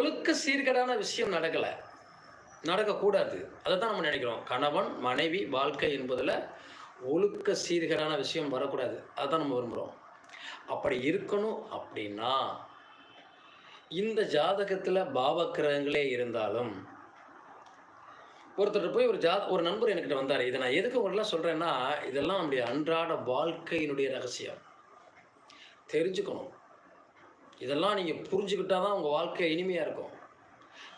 ஒழுக்க சீர்கேடான விஷயம் நடக்கலை நடக்கக்கூடாது. அதை தான் நம்ம நினைக்கிறோம். கணவன் மனைவி வாழ்க்கை என்பதில் ஒழுக்க சீர்கேடான விஷயம் வரக்கூடாது. அதுதான் நம்ம விரும்புகிறோம் அப்படி இருக்கணும் அப்படின்னா இந்த ஜாதகத்தில் பாவக்கிரகங்களே இருந்தாலும் ஒருத்தர் போய் ஒரு ஜா ஒரு நண்பர் என்கிட்ட வந்தார். இதை நான் எதுக்கு உங்களெலாம் சொல்கிறேன்னா இதெல்லாம் நம்முடைய அன்றாட வாழ்க்கையினுடைய ரகசியம். தெரிஞ்சுக்கணும். இதெல்லாம் நீங்கள் புரிஞ்சுக்கிட்டா தான் உங்கள் வாழ்க்கை இனிமையாக இருக்கும்.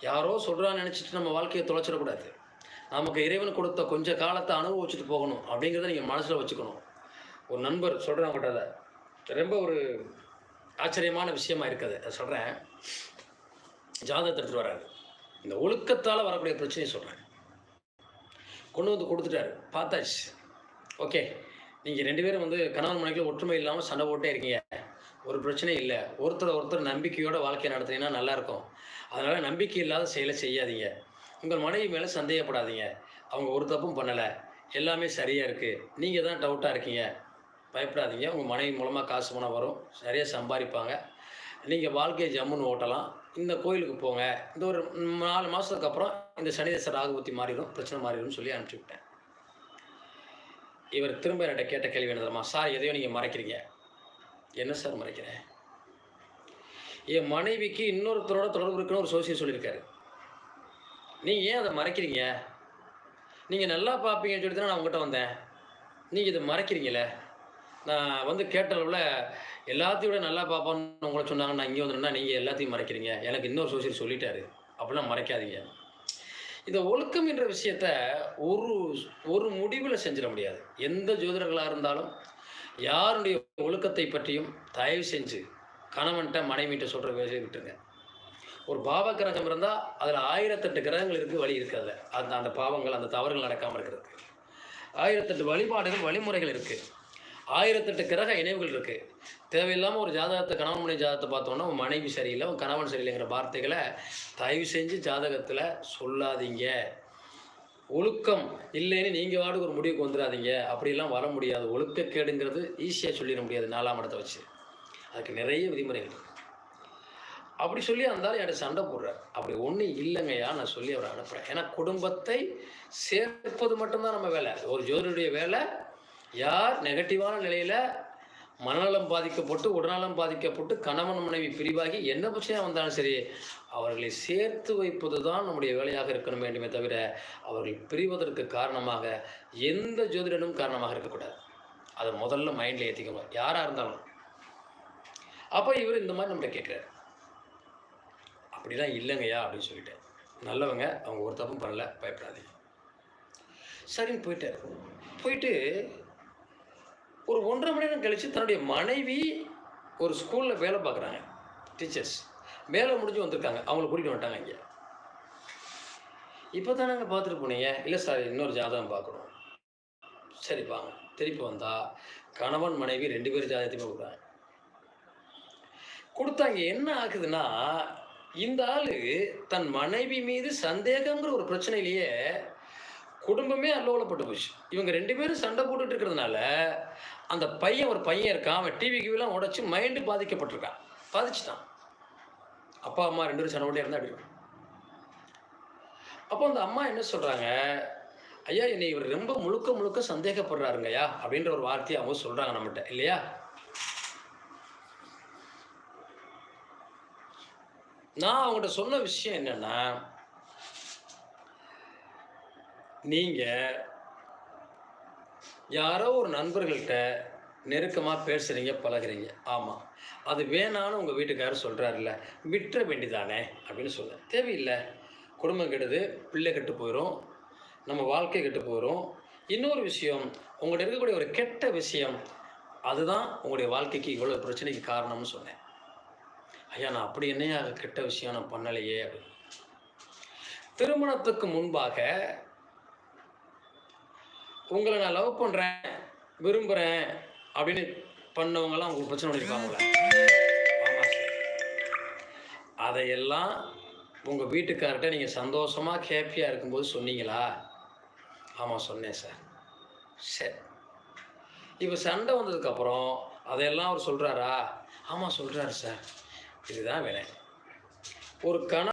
யாரோ சொல்கிறான்னு நினச்சிட்டு நம்ம வாழ்க்கையை தொலைச்சிடக்கூடாது. நமக்கு இறைவன் கொடுத்த கொஞ்ச காலத்தை அனுபவிச்சுட்டு போகணும் அப்படிங்கிறத நீங்கள் மனசில் வச்சுக்கணும். ஒரு நண்பர் சொல்கிறேன் அதை ரொம்ப ஒரு ஆச்சரியமான விஷயமா இருக்குது. அதை சொல்கிறேன் ஜாதகத்தை எடுத்துகிட்டு வராரு இந்த ஒழுக்கத்தால் வரக்கூடிய பிரச்சனையை சொல்கிறேன் கொண்டு வந்து கொடுத்துட்டாரு. பார்த்தாச்சு. ஓகே. நீங்கள் ரெண்டு பேரும் வந்து கணவன் மனைவியில் ஒற்றுமை இல்லாமல் சண்டை போட்டே இருக்கீங்க. ஒரு பிரச்சனை இல்லை. ஒருத்தர் ஒருத்தர் நம்பிக்கையோட வாழ்க்கையை நடத்துனீங்கன்னா நல்லாயிருக்கும். அதனால் நம்பிக்கை இல்லாத செயலை செய்யாதீங்க. உங்கள் மனைவி மேலே சந்தேகப்படாதீங்க. அவங்க ஒரு தப்பும் பண்ணலை. எல்லாமே சரியாக இருக்குது நீங்கள் தான் டவுட்டாக இருக்கீங்க. பயப்படாதீங்க. உங்கள் மனைவி மூலமாக காசு பணம் வரும். சரியாக சம்பாதிப்பாங்க. நீங்கள் வாழ்க்கையை ஜம்முன்னு ஓட்டலாம். இந்த கோயிலுக்கு போங்க. இந்த ஒரு நாலு மாதத்துக்கு அப்புறம் இந்த சனிதேச ராகுபத்தி மாறிடும். பிரச்சனை மாறிடும் சொல்லி அனுப்பிச்சி விட்டேன். இவர் திரும்ப என்கிட்ட கேட்ட கேள்வி என்ன தெரியுமா? சார் எதையோ நீங்கள் மறைக்கிறீங்க. என்ன சார் மறைக்கிறேன்? என் மனைவிக்கு இன்னொருத்தரோட தொடர்பு இருக்குன்னு ஒரு சோசியம் சொல்லியிருக்காரு. நீங்கள் ஏன் அதை மறைக்கிறீங்க? நீங்கள் நல்லா பார்ப்பீங்கன்னு சொல்லி தான் நான் உங்கள்கிட்ட வந்தேன். நீங்கள் இதை மறைக்கிறீங்களே நான் வந்து கேட்ட அளவில் எல்லாத்தையும் விட நல்லா பார்ப்பான்னு உங்களை சொன்னாங்க நான் இங்கே வந்துருந்தா நீங்கள் எல்லாத்தையும் மறைக்கிறீங்க. எனக்கு இன்னொரு சோசியல் சொல்லிட்டாரு. அப்படிலாம் மறைக்காதீங்க. இந்த ஒழுக்கம் என்ற விஷயத்த ஒரு ஒரு முடிவில் செஞ்சிட முடியாது. எந்த ஜோதிடர்களாக இருந்தாலும் யாருடைய ஒழுக்கத்தை பற்றியும் தயவு செஞ்சு கணவன்கிட்ட மனைவிட்ட சொல்கிற வேலையை விட்டுருங்க. ஒரு பாவ கிரகம் இருந்தால் அதில் ஆயிரத்தெட்டு கிரகங்கள் இருக்குது வழி இருக்குது அதில். அந்த அந்த பாவங்கள் அந்த தவறுகள் நடக்காமல் இருக்கிறதுக்கு ஆயிரத்தெட்டு வழிபாடுகள் வழிமுறைகள் இருக்குது ஆயிரத்தெட்டு கிரக இணைவுகள் இருக்குது தேவையில்லாமல் ஒரு ஜாதகத்தை கணவன் மனைவி ஜாதகத்தை பார்த்தோன்னா உன் மனைவி சரியில்லை உன் கணவன் சரியில்லைங்கிற வார்த்தைகளை தயவு செஞ்சு ஜாதகத்தில் சொல்லாதீங்க. ஒழுக்கம் இல்லைன்னு நீங்கள் வாட்டுக்கு ஒரு முடிவுக்கு வந்துடாதீங்க. அப்படிலாம் வர முடியாது. ஒழுக்கக்கேடுங்கிறது ஈஸியாக சொல்லிட முடியாது நாலாம் இடத்த வச்சு. அதுக்கு நிறைய விதிமுறைகள் அப்படி சொல்லி அந்தாலும் என்கிட்ட சண்டை போடுறார். அப்படி ஒன்றும் இல்லைங்கய்யா நான் சொல்லி அவரை அனுப்புகிறேன் ஏன்னா குடும்பத்தை சேர்ப்பது மட்டும்தான் நம்ம வேலை. ஒரு ஜோதிடைய வேலை யார் நெகட்டிவான நிலையில் மனநலம் பாதிக்கப்பட்டு உடல்நலம் பாதிக்கப்பட்டு கணவன் மனைவி பிரிவாகி என்ன பிரச்சனையாக வந்தாலும் சரி அவர்களை சேர்த்து வைப்பது தான் நம்முடைய வேலையாக இருக்கணும் வேண்டுமே தவிர அவர்கள் பிரிவதற்கு காரணமாக எந்த ஜோதிடனும் காரணமாக இருக்கக்கூடாது. அதை முதல்ல மைண்டில் ஏற்றிக்கணும் யாராக இருந்தாலும். அப்போ இவர் இந்த மாதிரி நம்மகிட்ட கேட்குறாரு. அப்படிலாம் இல்லைங்கய்யா அப்படின்னு சொல்லிட்டேன் நல்லவங்க அவங்க ஒரு தப்பும் பண்ணல பயப்படாதீங்க. சரின்னு போயிட்டார். போயிட்டு ஒரு ஒன்றரை மணி நேரம் கழித்து தன்னுடைய மனைவி ஒரு ஸ்கூலில் வேலை பார்க்குறாங்க டீச்சர்ஸ் வேலை முடிஞ்சு வந்திருக்காங்க. அவங்கள கூட்டிகிட்டு வந்துட்டாங்க இங்கே. இப்போ நாங்கள் பார்த்துட்டு போனீங்க. இல்லை சார் இன்னொரு ஜாதகம் பார்க்கணும். சரி திருப்பி வந்தால் கணவன் மனைவி ரெண்டு பேரும் ஜாதகத்தையுமே கொடுக்குறாங்க கொடுத்தாங்க. என்ன ஆகுதுன்னா இந்த ஆள் தன் மனைவி மீது சந்தேகங்கிற ஒரு பிரச்சனையிலேயே குடும்பமே அல்லோலப்பட்டு போச்சு. இவங்க ரெண்டு பேரும் சண்டை போட்டுட்டு இருக்கிறதுனால அந்த பையன் ஒரு பையன் இருக்கான். அவன் டிவி கிவிலாம் உடச்சி மைண்டு பாதிக்கப்பட்டிருக்கான். பாதிச்சுட்டான். அப்பா அம்மா ரெண்டு பேரும் சண்டை போட்டே இருந்தால் அப்படி அப்போ அந்த அம்மா என்ன சொல்கிறாங்க ஐயா என்னை இவர் ரொம்ப முழுக்க முழுக்க சந்தேகப்படுறாருங்கய்யா அப்படின்ற ஒரு வார்த்தையை அவங்க சொல்கிறாங்க நம்மகிட்ட. இல்லையா? நான் அவங்ககிட்ட சொன்ன விஷயம் என்னென்னா நீங்கள் யாரோ ஒரு நண்பர்கள்ட்ட நெருக்கமாக பேசுகிறீங்க பழகுறீங்க. ஆமாம் அது வேணான்னு உங்கள் வீட்டுக்காரர் சொல்கிறாருல்ல விட்டுற வேண்டிதானே அப்படின்னு சொல்ல தேவையில்லை. குடும்பம் கெடுது பிள்ளை கெட்டு போயிடும் நம்ம வாழ்க்கை கெட்டு போயிடும் இன்னொரு விஷயம் உங்கள்கிட்ட இருக்கக்கூடிய ஒரு கெட்ட விஷயம் அதுதான் உங்களுடைய வாழ்க்கைக்கு இவ்வளோ பிரச்சனைக்கு காரணம்னு சொன்னேன். ஐயா நான் அப்படி என்னையா கெட்ட விஷயம் நான் பண்ணலையே அப்படின்னு. திருமணத்துக்கு முன்பாக உங்களை நான் லவ் பண்ணுறேன் விரும்புகிறேன் அப்படின்னு பண்ணவங்கலாம் உங்களுக்கு பிரச்சனை பண்ணியிருப்பாங்களே ஆமாம் சார் அதையெல்லாம் உங்கள் வீட்டுக்கார்ட்ட நீங்கள் சந்தோஷமாக ஹேப்பியாக இருக்கும்போது சொன்னீங்களா? ஆமாம் சொன்னேன் சார் சரி இப்போ சண்டை வந்ததுக்கப்புறம் அதையெல்லாம் அவர் சொல்கிறாரா ஆமாம் சொல்கிறாரு சார் இதுதான் வேலை. ஒரு கண